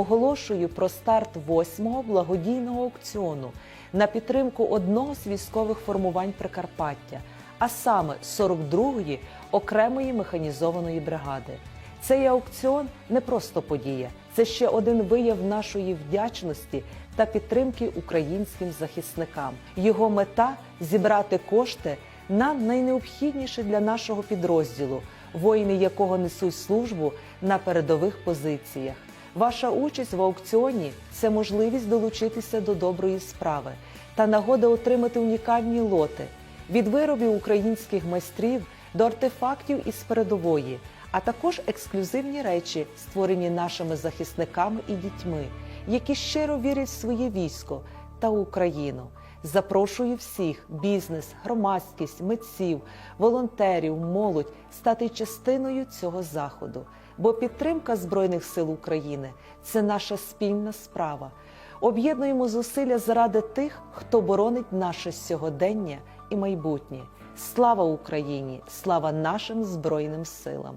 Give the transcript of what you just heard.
оголошую про старт восьмого благодійного аукціону на підтримку одного з військових формувань Прикарпаття, а саме 42-ї окремої механізованої бригади. Цей аукціон не просто подія, це ще один вияв нашої вдячності та підтримки українським захисникам. Його мета зібрати кошти на найнеобхідніше для нашого підрозділу, воїни якого несуть службу на передових позиціях. Ваша участь в аукціоні це можливість долучитися до доброї справи та нагода отримати унікальні лоти від виробів українських майстрів до артефактів із передової, а також ексклюзивні речі, створені нашими захисниками і дітьми, які щиро вірять в своє військо та Україну. Запрошую всіх бізнес, громадськість, митців, волонтерів, молодь стати частиною цього заходу. Бо підтримка Збройних сил України це наша спільна справа. Об'єднуємо зусилля заради тих, хто боронить наше сьогодення і майбутнє. Слава Україні! Слава нашим Збройним силам!